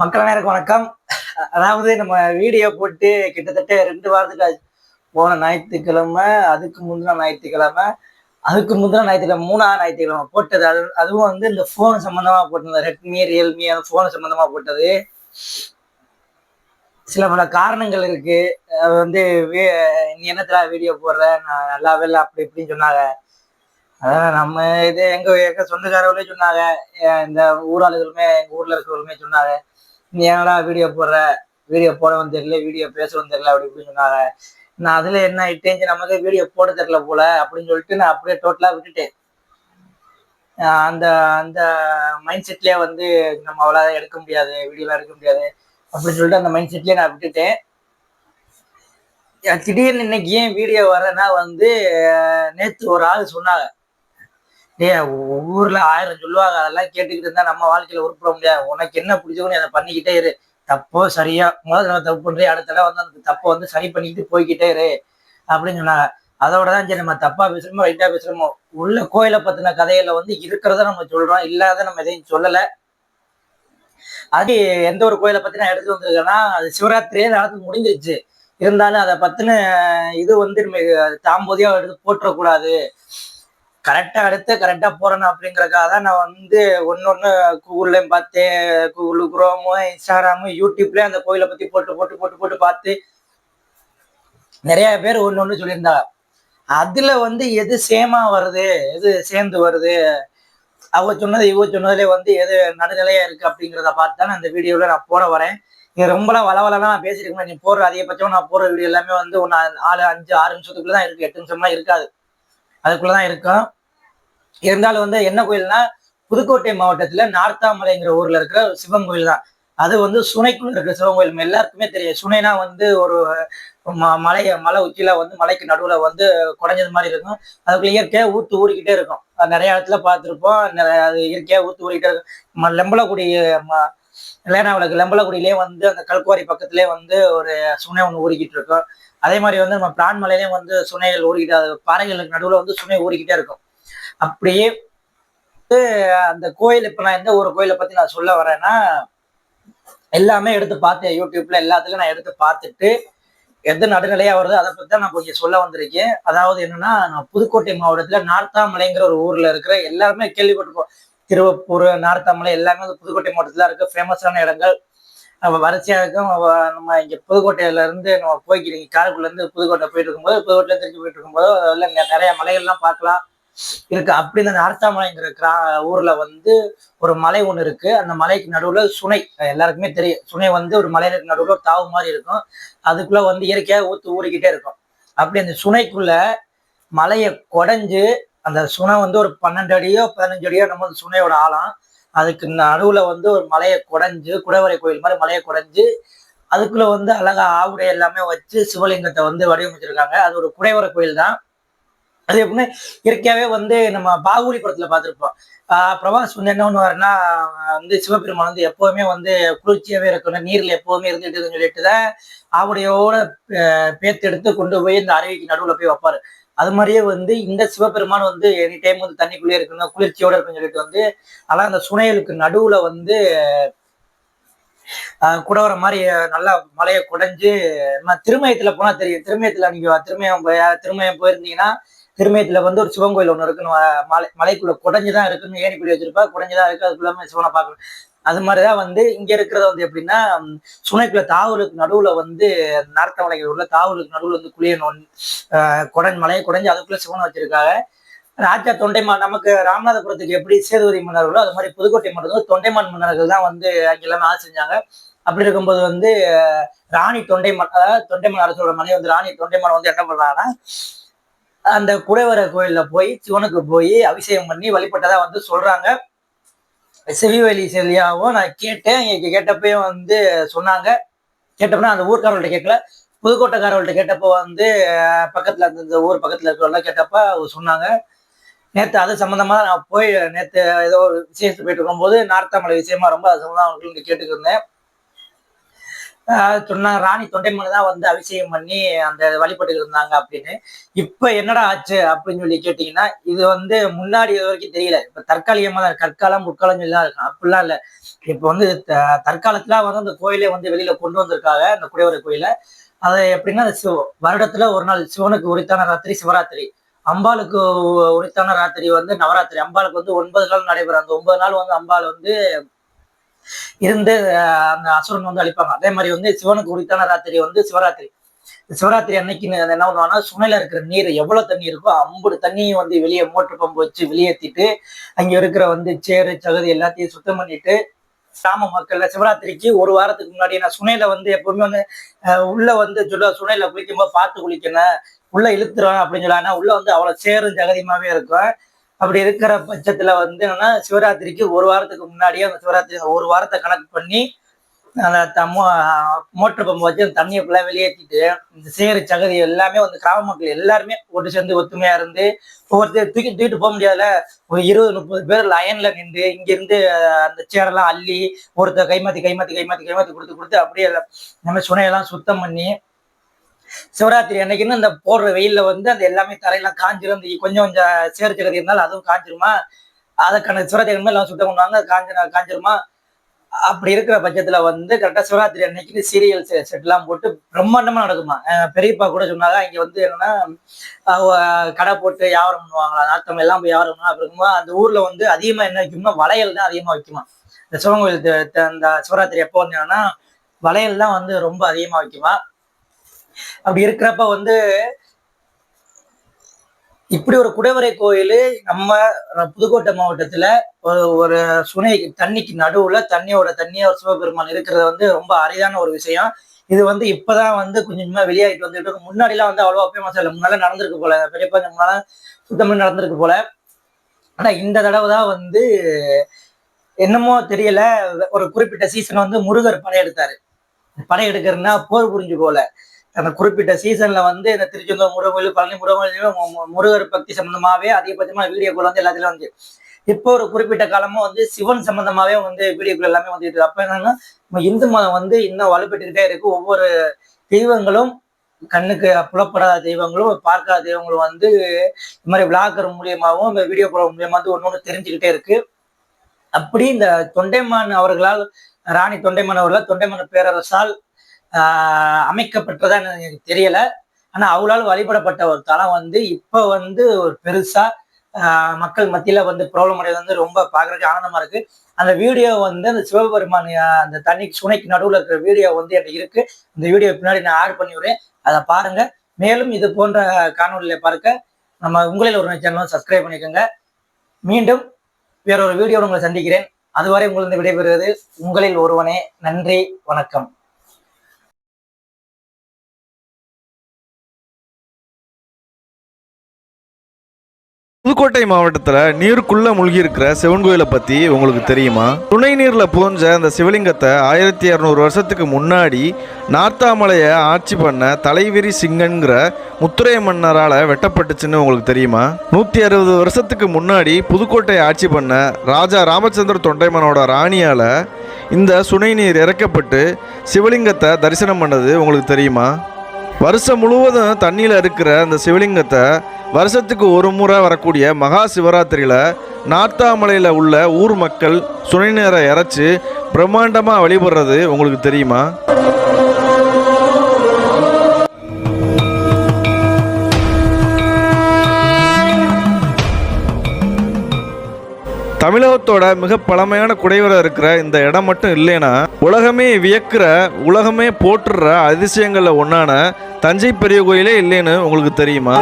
மக்கள் வணக்கம். அதாவது நம்ம வீடியோ போட்டு கிட்டத்தட்ட ரெண்டு வாரத்துக்கு போன ஞாயிற்றுக்கிழமை அதுக்கு முந்தின ஞாயிற்றுக்கிழமை அதுக்கு முந்தின ஞாயிற்றுக்கிழமை மூணாவது ஞாயிற்றுக்கிழமை போட்டது. அது அதுவும் வந்து இந்த ஃபோன் சம்மந்தமாக போட்டது ரெட்மி ரியல்மி அந்த ஃபோன் சம்மந்தமாக போட்டது. சில பல காரணங்கள் இருக்கு. அது வந்து நீ என்னத்துல வீடியோ போடுற? நான் நல்லாவே இல்லை அப்படி இப்படின்னு சொன்னாங்க. அதான் நம்ம இது எங்க எங்க சொந்தக்காரங்களே சொன்னாங்க. இந்த ஊராளுகளுமே எங்க ஊர்ல இருக்கிறவங்களுமே சொன்னாங்க. நீ ஏன்டா வீடியோ போடுற? வீடியோ போடவும் தெரியல வீடியோ பேசவும் தெரியல அப்படி இப்படின்னு சொன்னாங்க. நான் அதுல என்ன ஆயிட்டேன் நமக்கு வீடியோ போட தெரியல போல அப்படின்னு சொல்லிட்டு நான் அப்படியே டோட்டலா விட்டுட்டேன். அந்த அந்த மைண்ட் செட்லயே வந்து நம்ம அவ்வளோ எடுக்க முடியாது வீடியோலாம் எடுக்க முடியாது அப்படின்னு சொல்லிட்டு அந்த மைண்ட் செட்லயே நான் விட்டுட்டேன். திடீர்னு இன்னைக்கு ஏன் வீடியோ வரேன்னா வந்து நேற்று நேத்து ஒரு ஆள் சொன்னாங்க. டேய் ஊர்ல ஆயிரம் சொல்லுவாங்க. அதெல்லாம் கேட்டுக்கிட்டு இருந்தா நம்ம வாழ்க்கையில உருப்பிட முடியாது. உனக்கு என்ன பிடிச்சவோ அதை பண்ணிக்கிட்டே இரு. தப்போ சரியா முதல்ல நம்ம தப்பு பண்றே அடுத்த தடவை வந்து அந்த தப்பை வந்து சரி பண்ணிக்கிட்டு போய்க்கிட்டே இரு அப்படின்னு சொன்னாங்க. அதோட தான் சரி நம்ம தப்பா பேசுறோமோ ரைட்டா பேசுறோமோ உள்ள கோயிலை பத்தின கதையில வந்து இருக்கிறத நம்ம சொல்றோம். இல்லாத நம்ம எதையும் சொல்லல. அது எந்த ஒரு கோயிலை பத்தி நான் எடுத்து வந்திருக்கேன்னா அது சிவராத்திரியே நடந்து முடிஞ்சிருச்சு. இருந்தாலும் அதை பத்தின இது வந்து நம்ம தாம்போதியா எடுத்து போட்டுறக்கூடாது கரெக்டாக அடுத்து கரெக்டாக போகிறேன் அப்படிங்கிறக்காக தான் நான் வந்து ஒன்று ஒன்று கூகுள்லேயும் பார்த்தேன். கூகுள் குரோமு இன்ஸ்டாகிராமு யூடியூப்லேயும் அந்த கோயிலை பற்றி போட்டு போட்டு போட்டு போட்டு பார்த்து நிறைய பேர் ஒன்று ஒன்று சொல்லியிருந்தாங்க. அதில் வந்து எது சேமாக வருது எது சேர்ந்து வருது அவ சொன்னது இவ சொன்னதுலேயே வந்து எது நடுநிலையாக இருக்குது அப்படிங்கிறத பார்த்து தான் அந்த வீடியோவில் நான் போட வரேன். இது ரொம்பலாம் வளவலாம் நான் பேசியிருக்கேன் நீ போடுற அதிகபட்சம் நான் போடுற வீடியோ எல்லாமே வந்து ஒன்று நாலு அஞ்சு ஆறு நிமிஷத்துக்குள்ளே தான் இருக்குது எட்டு நிமிஷம்லாம் இருக்காது. அதுக்குள்ளே தான் இருக்கும். இருந்தாலும் வந்து என்ன கோயில்னா புதுக்கோட்டை மாவட்டத்துல நார்த்தாமலைங்கிற ஊர்ல இருக்கிற சிவன் கோயில் தான். அது வந்து சுனைக்குள்ள இருக்கிற சிவன் கோயில். எல்லாருக்குமே தெரியும். சுனைனா வந்து ஒரு ம- மலை மலை உச்சியில வந்து மலைக்கு நடுவுல வந்து குறைஞ்சது மாதிரி இருக்கும். அதுக்குள்ள இயற்கையா ஊத்து ஊறிக்கிட்டே இருக்கும். அது நிறைய இடத்துல பார்த்துருப்போம். அது இயற்கையா ஊத்து ஊறிக்கிட்டே இருக்கும். லெம்பலக்குடி ம- லேனாவிலக்கு லெம்பலக்குடியிலே வந்து அந்த கல்குவாரி பக்கத்துலேயே வந்து ஒரு சுனை ஒன்று ஊறிக்கிட்டு இருக்கும். அதே மாதிரி வந்து நம்ம பிரான்மலையிலேயும் வந்து சுனைகள் ஊறிக்கிட்டு அது பாறைகளுக்கு நடுவில் வந்து சுனை ஊறிக்கிட்டே இருக்கும். அப்படியே வந்து அந்த கோயில் இப்ப நான் எந்த ஒரு கோயிலை பத்தி நான் சொல்ல வரேன்னா எல்லாமே எடுத்து பார்த்தேன் யூடியூப்ல எல்லாத்துக்கும் நான் எடுத்து பார்த்துட்டு எது நடுநிலையா வருதோ அதை பத்தி தான் நான் கொஞ்சம் சொல்ல வந்திருக்கேன். அதாவது என்னன்னா நான் புதுக்கோட்டை மாவட்டத்துல நார்த்தாமலைங்கிற ஒரு ஊர்ல இருக்கிற எல்லாருமே கேள்விப்பட்டிருப்போம். திருவப்பூர் நார்த்தாமலை எல்லாமே வந்து புதுக்கோட்டை மாவட்டத்துல இருக்க ஃபேமஸான இடங்கள். நம்ம வரிசையா இருக்கும். நம்ம இங்க புதுக்கோட்டையில இருந்து நம்ம போய்க்கிறீங்க. காரைக்குடில இருந்து புதுக்கோட்டை போயிட்டு இருக்கும்போது புதுக்கோட்டையில திருச்சி போயிட்டு இருக்கும்போது அதில் நிறைய மலைகள்லாம் பார்க்கலாம். இருக்கு. அப்படி இந்த நார்த்தாமலைங்கிற கிரா ஊர்ல வந்து ஒரு மலை ஒண்ணு இருக்கு. அந்த மலைக்கு நடுவுல சுனை. எல்லாருக்குமே தெரியும். சுனை வந்து ஒரு மலையில நடுவுல ஒரு தாவு மாதிரி இருக்கும். அதுக்குள்ள வந்து இயற்கையா ஊத்து ஊறிக்கிட்டே இருக்கும். அப்படி அந்த சுனைக்குள்ள மலையை குடைஞ்சு அந்த சுனை வந்து ஒரு பன்னெண்டு அடியோ பதினஞ்சு அடியோ நம்ம அந்த சுனையோட ஆழம். அதுக்கு நடுவுல வந்து ஒரு மலையை குடைஞ்சு குடவரை கோயில் மாதிரி மலையை குடைஞ்சு அதுக்குள்ள வந்து அழகா ஆவுடை எல்லாமே வச்சு சிவலிங்கத்தை வந்து வடிவமைச்சிருக்காங்க. அது ஒரு குடைவரை கோயில் தான் அது எப்படின்னா இயற்கையாகவே வந்து நம்ம பாகுபலி படத்தில் பார்த்துருப்போம். பிரபாஸ் வந்து என்ன பண்ணுவாருன்னா வந்து சிவபெருமான் வந்து எப்போவுமே வந்து குளிர்ச்சியாவே இருக்கணும் நீரில் எப்போவுமே இருந்துட்டு சொல்லிட்டு தான் ஆவுடையோட பேத்தெடுத்து கொண்டு போய் இந்த அருவிக்கு நடுவுல போய் வைப்பாரு. அது மாதிரியே வந்து இந்த சிவபெருமான் வந்து எனி டைம் வந்து தண்ணிக்குள்ளே இருக்கணும் குளிர்ச்சியோட இருக்குன்னு சொல்லிட்டு வந்து ஆனால் அந்த சுனையலுக்கு நடுவுல வந்து ஆஹ் குடவர மாதிரி நல்லா மலையை குடைஞ்சு நம்ம திருமயத்துல தெரியும். திருமயத்தில் நீங்கள் திருமயம் போய் திருமயம் போயிருந்தீங்கன்னா திருமயத்துல வந்து ஒரு சிவன் கோயில் ஒன்று இருக்குன்னு மலை மலைக்குள்ள குடைஞ்சுதான் இருக்குன்னு ஏணிப்படி வச்சிருப்பா. குடைஞ்சுதான் இருக்கு. அதுக்குள்ள சிவனை பார்க்கணும். அது மாதிரிதான் வந்து இங்க இருக்கிறது வந்து எப்படின்னா சுனைக்குள்ள தாவலுக்கு நடுவுல வந்து நார்த்தமலைகள் உள்ள தாவலுக்கு நடுவுல வந்து குளியணும் குடஞ்சி மலையை குடைஞ்சு அதுக்குள்ள சிவனை வச்சிருக்காங்க. ராஜா தொண்டைமான் நமக்கு ராமநாதபுரத்துக்கு எப்படி சேதுபதி மன்னர்களோ அது மாதிரி புதுக்கோட்டை மன்னர்கள் தொண்டைமான் மன்னர்கள் தான் வந்து அங்க எல்லாமே ஆட்சி செஞ்சாங்க. அப்படி இருக்கும்போது வந்து ராணி தொண்டைமான் அதாவது தொண்டைமான் அரசோட மனைவி வந்து ராணி தொண்டைமான் வந்து என்ன பண்றாங்கன்னா அந்த குடைவர கோயில்ல போய் சிவனுக்கு போய் அபிஷேகம் பண்ணி வழிபட்டதா வந்து சொல்றாங்க. செவிவெளி செல்லியாவும் நான் கேட்டேன். இங்கே கேட்டப்பையும் வந்து சொன்னாங்க. கேட்டப்பனா அந்த ஊர்க்காரர்கள்ட்ட கேட்கல. புதுக்கோட்டைக்காரர்கள்ட்ட கேட்டப்போ வந்து பக்கத்தில் பக்கத்துல அந்த இந்த ஊர் பக்கத்துல இருக்கிறவங்க கேட்டப்ப அவங்க சொன்னாங்க. நேற்று அது சம்மந்தமாக நான் போய் நேற்று ஏதோ ஒரு விசேஷத்துக்கு போயிட்டு இருக்கும்போது நார்த்தாமலை விஷயமா ரொம்ப அது சம்பந்தமா அவங்களுக்கு கேட்டுக்கிருந்தேன் சொன்னாங்க ராணி தொண்டைமலை தான் வந்து அபிஷேகம் பண்ணி அந்த வழிபட்டு இருந்தாங்க அப்படின்னு. இப்ப என்னடா ஆச்சு அப்படின்னு சொல்லி கேட்டீங்கன்னா இது வந்து முன்னாடி வரைக்கும் தெரியல. இப்ப தற்காலிகமா தான் கற்காலம் முற்காலம் எல்லாம் இருக்கும் அப்படிலாம் இல்ல. இப்ப வந்து த- தற்காலத்துல வந்து அந்த கோயிலை வந்து வெளியில கொண்டு வந்திருக்காங்க அந்த குடைவரை கோயிலை. அது எப்படின்னா சிவ வருடத்துல ஒரு நாள் சிவனுக்கு உரித்தான ராத்திரி சிவராத்திரி. அம்பாளுக்கு உரித்தான ராத்திரி வந்து நவராத்திரி. அம்பாளுக்கு வந்து ஒன்பது நாள் நடைபெறும். அந்த ஒன்பது நாள் வந்து அம்பாள் வந்து இருந்து அந்த அசுரன் வந்து அழிப்பாங்க. அதே மாதிரி வந்து சிவனுக்கு உரித்தான ராத்திரி வந்து சிவராத்திரி. சிவராத்திரி அன்னைக்கு என்ன பண்ணுவாங்கன்னா சுனையில இருக்கிற நீர் எவ்வளவு தண்ணி இருக்கோ ஐம்பது தண்ணியும் வந்து வெளியே மோட்டர் பம்பு வச்சு வெளியேற்றிட்டு அங்க இருக்கிற வந்து சேரு சகதி எல்லாத்தையும் சுத்தம் பண்ணிட்டு கிராம மக்கள்ல சிவராத்திரிக்கு ஒரு வாரத்துக்கு முன்னாடி நான் சுனையில வந்து எப்பவுமே வந்து அஹ், உள்ள வந்து சொல்ல சுனையில குளிக்கும்போது பார்த்து குளிக்கணும் உள்ள இழுத்துரும் அப்படின்னு சொல்லி ஆனா உள்ள வந்து அவ்வளவு சேரும் ஜகதியமாவே இருக்கும். அப்படி இருக்கிற பட்சத்துல வந்து என்னன்னா சிவராத்திரிக்கு ஒரு வாரத்துக்கு முன்னாடியே அந்த சிவராத்திரி ஒரு வாரத்தை கணக்கு பண்ணி அந்த மோட்டர் பம்பு வச்சு அந்த தண்ணியை ஃபுல்லாக வெளியேற்றிட்டு இந்த சேறு சகதி எல்லாமே வந்து கிராம மக்கள் எல்லாருமே ஒட்டு சேர்ந்து ஒத்துமையா இருந்து ஒவ்வொருத்தர் தூக்கி தூக்கிட்டு போக முடியாதுல ஒரு இருபது முப்பது பேர் லயன்ல நின்று இங்கிருந்து அந்த சேரெல்லாம் அள்ளி ஒருத்தர் கைமாத்தி கைமாத்தி கைமாத்தி கைமாத்தி கொடுத்து கொடுத்து அப்படியே நம்ம சுனையெல்லாம் சுத்தம் பண்ணி சிவராத்திரி அன்னைக்குன்னு அந்த போடுற வெயில்ல வந்து அந்த எல்லாமே தரையெல்லாம் காஞ்சிரும். அந்த கொஞ்சம் கொஞ்சம் சேர்த்துக்கிறது இருந்தாலும் அதுவும் காஞ்சிருமா? அதுக்கான சிவராத்திரி எல்லாம் சுத்தம் பண்ணுவாங்க. அது காஞ்சிருமா? அப்படி இருக்கிற பட்சத்துல வந்து கரெக்டா சிவராத்திரி அன்னைக்கு சீரியல் செட் எல்லாம் போட்டு பிரம்மாண்டமா நடக்குமா? பெரியப்பா கூட சொன்னாங்க இங்க வந்து என்னன்னா கடை போட்டு வியாபாரம் பண்ணுவாங்களா? நாட்டம் எல்லாம் போய் வியாபாரம் பண்ணா இருக்குமா அந்த ஊர்ல வந்து அதிகமா என்ன வைக்கும்னா வளையல் தான் அதிகமா வைக்குமா? இந்த சிவன் கோயில் அந்த சிவராத்திரி எப்போ வந்தாங்கன்னா வளையல் தான் வந்து ரொம்ப அதிகமா வைக்குமா? அப்படி இருக்கிறப்ப வந்து இப்படி ஒரு குடைவரை கோயில் நம்ம புதுக்கோட்டை மாவட்டத்துல ஒரு ஒரு சுனை தண்ணிக்கு நடுவுல தண்ணியோட தண்ணியா ஒரு சிவபெருமான் இருக்கிறது வந்து ரொம்ப அரிதான ஒரு விஷயம். இது வந்து இப்பதான் வந்து கொஞ்சம் கொஞ்சமா வெளியாகிட்டு வந்துட்டு இருக்கு. முன்னாடி எல்லாம் வந்து அவ்வளோ ஃபேமஸ் இல்லை. முன்னால நடந்திருக்கு போல. பெரியப்பா முன்னால சுத்தமாக நடந்திருக்கு போல. ஆனா இந்த தடவை தான் வந்து என்னமோ தெரியல. ஒரு குறிப்பிட்ட சீசன் வந்து முருகர் படையெடுத்தாரு. படையெடுக்கிறதுனா போர் புரிஞ்சு போல. அந்த குறிப்பிட்ட சீசன்ல வந்து இந்த திருச்செந்தூர் முருகன் பழனி முருகன் முருகர் பக்தி சம்பந்தமாவே அதிகபட்சமா வீடியோக்குள்ள வந்து எல்லாத்துலயும் வந்து இப்போ ஒரு குறிப்பிட்ட காலமா வந்து சிவன் சம்பந்தமாவே வந்து வீடியோக்குள்ள எல்லாமே வந்துட்டு அப்ப என்னன்னா நம்ம இந்து மதம் வந்து இன்னும் வலுப்பெற்றுக்கிட்டே இருக்கு. ஒவ்வொரு தெய்வங்களும் கண்ணுக்கு புலப்படாத தெய்வங்களும் பார்க்காத தெய்வங்களும் வந்து இந்த மாதிரி விளாக்கர் மூலியமாகவும் இந்த வீடியோ மூலியமா வந்து ஒன்று ஒன்று தெரிஞ்சுக்கிட்டே இருக்கு. அப்படி இந்த தொண்டைமான் அவர்களால் ராணி தொண்டைமான் அவர்களால் தொண்டைமான் பேரரசால் அமைக்கப்பட்டதா எனக்கு தெரியல. ஆனா அவளால் வழிபடப்பட்ட ஒரு தலம் வந்து இப்ப வந்து ஒரு பெருசா மக்கள் மத்தியில வந்து ப்ராப்ளம் அடைவது வந்து ரொம்ப பாக்குறதுக்கு ஆனந்தமா இருக்கு. அந்த வீடியோ வந்து அந்த சிவபெருமான் அந்த தண்ணி சுனைக்கு நடுவில் இருக்கிற வீடியோ வந்து என்கிட்ட இருக்கு. இந்த வீடியோ பின்னாடி நான் ஆட் பண்ணி விடுறேன். அதை பாருங்க. மேலும் இது போன்ற காணொலியில பார்க்க நம்ம உங்களில் ஒரு சேனலும் சப்ஸ்கிரைப் பண்ணிக்கோங்க. மீண்டும் வேறொரு வீடியோ உங்களை சந்திக்கிறேன். அதுவரை உங்களிருந்து விடைபெறுவது உங்களில் ஒருவனே. நன்றி வணக்கம். புதுக்கோட்டை மாவட்டத்தில் நீருக்குள்ள மூழ்கி இருக்கிற சிவன் கோயிலை பற்றி உங்களுக்கு தெரியுமா? துணை நீரில் புகுஞ்ச அந்த சிவலிங்கத்தை ஆயிரத்தி இரநூறு வருஷத்துக்கு முன்னாடி நார்த்தாமலையை ஆட்சி பண்ண தலைவிரி சிங்கன்கிற முத்துரை மன்னரால் வெட்டப்பட்டுச்சுன்னு உங்களுக்கு தெரியுமா? நூற்றி அறுபது வருஷத்துக்கு முன்னாடி புதுக்கோட்டை ஆட்சி பண்ண ராஜா ராமச்சந்திர தொண்டைமனோட ராணியால் இந்த சுனை நீர் இறக்கப்பட்டு சிவலிங்கத்தை தரிசனம் பண்ணது உங்களுக்கு தெரியுமா? வருஷம் முழுவதும் தண்ணியில் இருக்கிற அந்த சிவலிங்கத்தை வருஷத்துக்கு ஒரு முறை வரக்கூடிய மகா சிவராத்திரியில் நார்த்தாமலையில் உள்ள ஊர் மக்கள் சுனை இறைச்சி பிரம்மாண்டமாக வழிபடுறது உங்களுக்கு தெரியுமா? தமிழகத்தோட மிக பழமையான குடைவராக இருக்கிற இந்த இடம் மட்டும் இல்லைன்னா உலகமே வியக்கிற உலகமே போற்றுற அதிசயங்களில் ஒன்றான தஞ்சை பெரிய கோயிலே இல்லைன்னு உங்களுக்கு தெரியுமா?